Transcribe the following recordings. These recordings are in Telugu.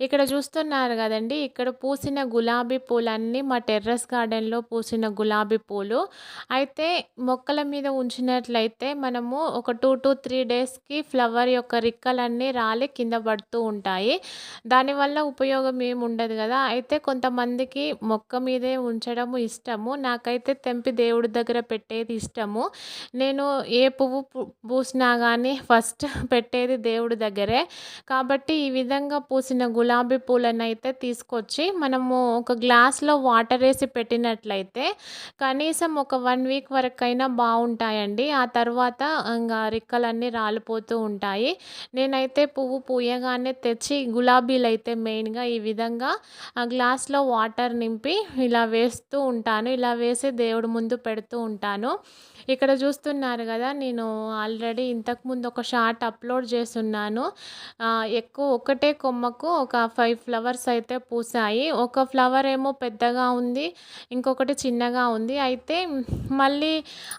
ఇక్కడ చూస్తున్నారు కదండి ఇక్కడ పూసిన గులాబీ పూలన్నీ మా టెర్రస్ గార్డెన్లో పూసిన గులాబీ పూలు. అయితే మొక్కల మీద ఉంచినట్లయితే మనము ఒక టూ టు త్రీ డేస్కి ఫ్లవర్ యొక్క రిక్కలన్నీ రాలి కింద పడుతూ ఉంటాయి. దానివల్ల ఉపయోగం ఏమి ఉండదు కదా. అయితే కొంతమందికి మొక్క మీదే ఉంచడము ఇష్టము. నాకైతే తెంపి దేవుడి దగ్గర పెట్టేది ఇష్టము. నేను ఏ పువ్వు పూసినా కానీ ఫస్ట్ పెట్టేది దేవుడి దగ్గరే. కాబట్టి ఈ విధంగా పూసిన గులాబీ పూలను అయితే తీసుకొచ్చి మనము ఒక గ్లాస్లో వాటర్ వేసి పెట్టినట్లయితే కనీసం ఒక వన్ వీక్ వరకైనా బాగుంటాయండి. ఆ తర్వాత ఇంకా రిక్కలన్నీ రాలిపోతూ ఉంటాయి. నేనైతే పువ్వు పూయగానే తెచ్చి గులాబీలు అయితే మెయిన్గా ఈ విధంగా ఆ గ్లాస్లో వాటర్ నింపి ఇలా వేస్తూ ఉంటాను. ఇలా వేసి దేవుడి ముందు పెడుతూ ఉంటాను. ఇక్కడ చూస్తున్నారు కదా నేను ఆల్రెడీ ఇంతకుముందు ఒక షార్ట్ అప్లోడ్ చేస్తున్నాను. ఎక్కువ ఒకటే కొమ్మకు ఒక ఒక ఫైవ్ ఫ్లవర్స్ అయితే పూసాయి ఒక ఫ్లవర్ ఏమో పెద్దగా ఉంది ఇంకొకటి చిన్నగా ఉంది. అయితే మళ్ళీ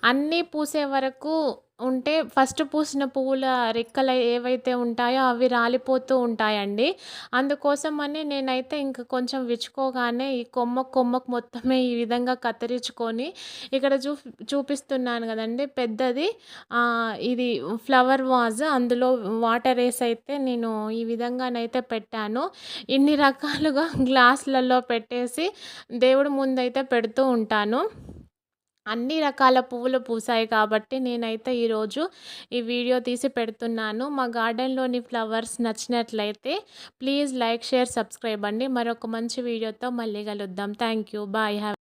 అన్నీ పూసే వరకు ఉంటే ఫస్ట్ పూసిన పువ్వుల రెక్కలు ఏవైతే ఉంటాయో అవి రాలిపోతూ ఉంటాయండి. అందుకోసమని నేనైతే ఇంకా కొంచెం విచ్చుకోగానే ఈ కొమ్మ కొమ్మకు మొత్తమే ఈ విధంగా కత్తిరించుకొని ఇక్కడ చూ చూపిస్తున్నాను కదండి. పెద్దది ఇది ఫ్లవర్ వాజ్ అందులో వాటర్ వేసి అయితే నేను ఈ విధంగానైతే పెట్టాను. ఇన్ని రకాలుగా గ్లాసులలో పెట్టేసి దేవుడి ముందైతే పెడుతూ ఉంటాను. అన్ని రకాల పువ్వులు పూసాయి కాబట్టి నేనైతే ఈరోజు ఈ వీడియో తీసి పెడుతున్నాను. మా గార్డెన్లోని ఫ్లవర్స్ నచ్చినట్లయితే ప్లీజ్ లైక్ షేర్ సబ్స్క్రైబ్ అండి. మరొక మంచి వీడియోతో మళ్ళీ కలుద్దాం. Thank you. బాయ్. హ్యావ్